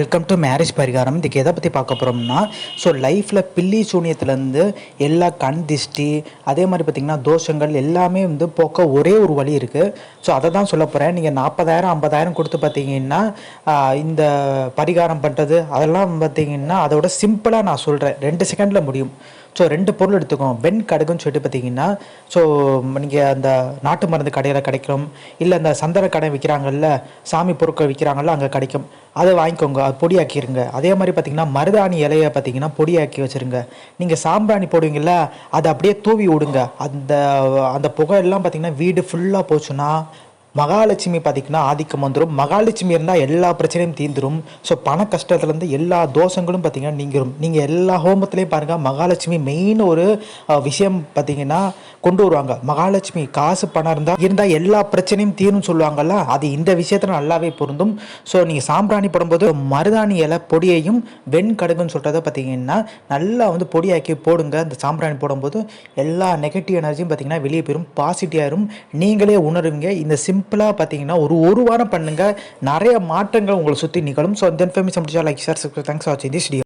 Welcome to marriage பரிகாரம். இதுக்கு எதை பற்றி பார்க்க போகிறோம்னா ஸோ லைஃப்பில் பில்லி சூனியத்துலேருந்து எல்லா கண் திஷ்டி அதே மாதிரி பார்த்திங்கன்னா தோஷங்கள் எல்லாமே வந்து போக்க ஒரே ஒரு வழி இருக்குது ஸோ அதை தான் சொல்ல போகிறேன் நீங்கள் நாற்பதாயிரம் ஐம்பதாயிரம் கொடுத்து பார்த்தீங்கன்னா இந்த பரிகாரம் பண்ணுறது அதெல்லாம் பார்த்தீங்கன்னா அதோட சிம்பிளாக நான் சொல்கிறேன் ரெண்டு செகண்டில் முடியும். ஸோ ரெண்டு பொருள் எடுத்துக்கோம் வெண் கடுகுன்னு சொல்லிட்டு பார்த்தீங்கன்னா ஸோ நீங்கள் அந்த நாட்டு மருந்து கடையில் கிடைக்கும். இல்லை அந்த சந்தன கடை விற்கிறாங்கல்ல சாமி பொருட்கள் விற்கிறாங்கல்ல அங்கே கிடைக்கும். அதை வாங்கிக்கோங்க. அது பொடியாக்கிடுங்க அதே மாதிரி பார்த்தீங்கன்னா மருதாணி இலையை பார்த்தீங்கன்னா பொடியாக்கி வச்சுருங்க. நீங்கள் சாம்பிராணி போடுவீங்கள அதை அப்படியே தூவி விடுங்க. அந்த அந்த புகை எல்லாம் பார்த்தீங்கன்னா வீடு ஃபுல்லாக போச்சுன்னா மகாலட்சுமி பார்த்திங்கன்னா ஆதிக்கம் வந்துடும் மகாலட்சுமி இருந்தால் எல்லா பிரச்சனையும் தீர்ந்துடும் ஸோ பண கஷ்டத்துலேருந்து எல்லா தோஷங்களும் பார்த்திங்கன்னா நீங்கிடும் நீங்கள் எல்லா ஹோமத்துலேயும் பாருங்கள் மகாலட்சுமி மெயின் ஒரு விஷயம் பார்த்திங்கன்னா கொண்டு வருவாங்க. மகாலட்சுமி காசு பணம் இருந்தால் இருந்தால் எல்லா பிரச்சனையும் தீரும் சொல்லுவாங்கல்ல அது இந்த விஷயத்தில் நல்லாவே பொருந்தும். ஸோ நீங்கள் சாம்பிராணி போடும்போது மருதாணி இலை பொடியையும் வெண்கடுகுன்னு சொல்கிறத பார்த்தீங்கன்னா நல்லா வந்து பொடியாக்கி போடுங்க. அந்த சாம்பிராணி போடும்போது எல்லா நெகட்டிவ் எனர்ஜியும் பார்த்தீங்கன்னா வெளியே போயிடும் பாசிட்டிவாயிரும் நீங்களே உணருவீங்க. இந்த சிம்பிளாக பார்த்தீங்கன்னா ஒரு ஒரு வாரம் பண்ணுங்கள் நிறைய மாற்றங்கள் உங்களை சுற்றி நிகழும். ஸோ இந்த இன்ஃபர்மேஷன் முடிச்சா லைக் சார் தேங்க்ஸ் வாட்சிங் திஸ்